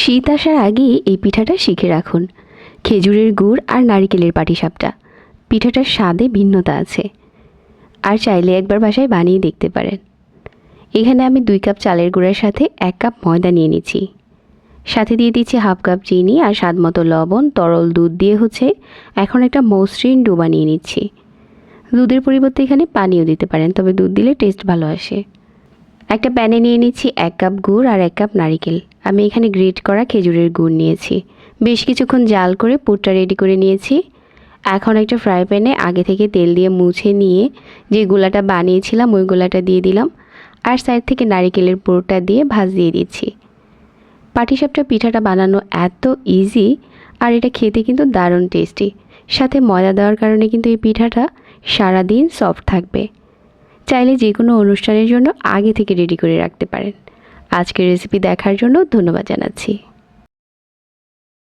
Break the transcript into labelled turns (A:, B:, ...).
A: শীত আসার আগেই এই পিঠাটা শিখে রাখুন। খেজুরের গুড় আর নারিকেলের পাটিসাপটা। পিঠাটার স্বাদে ভিন্নতা আছে। আর চাইলে একবার বাসায় বানিয়ে দেখতে পারেন। এখানে আমি দুই কাপ চালের গুঁড়ার সাথে এক কাপ ময়দা নিয়ে নিচ্ছি। সাথে দিয়ে দিচ্ছি হাফ কাপ চিনি আর স্বাদ মতো লবণ, তরল দুধ দিয়ে হচ্ছে এখন একটা মসৃণ ডো বানিয়ে নিচ্ছি। দুধের পরিবর্তে এখানে পানিও দিতে পারেন, তবে দুধ দিলে টেস্ট ভালো আসে। একটা প্যানে নিয়ে নিচ্ছি এক কাপ গুড় আর এক কাপ নারিকেল। আমি এখানে গ্রেট করা খেজুরের গুড় নিয়েছি। বেশ কিছুক্ষণ জাল করে পুরটা রেডি করে নিয়েছি। এখন একটা ফ্রাই প্যানে আগে থেকে তেল দিয়ে মুছে নিয়ে যে গোলাটা বানিয়েছিলাম, ওই গোলাটা দিয়ে দিলাম। আর সাইড থেকে নারিকেলের পুরোটা দিয়ে ভাজ দিয়ে দিচ্ছি। পাটিসাপটা পিঠাটা বানানো এত ইজি আর এটা খেতে কিন্তু দারুণ টেস্টি সাথে ময়দা দেওয়ার কারণে কিন্তু এই পিঠাটা সারাদিন সফট থাকবে। চাইলে যে কোনো অনুষ্ঠানের জন্য আগে থেকে রেডি করে রাখতে পারেন। আজকের রেসিপি দেখার জন্য ধন্যবাদ জানাচ্ছি।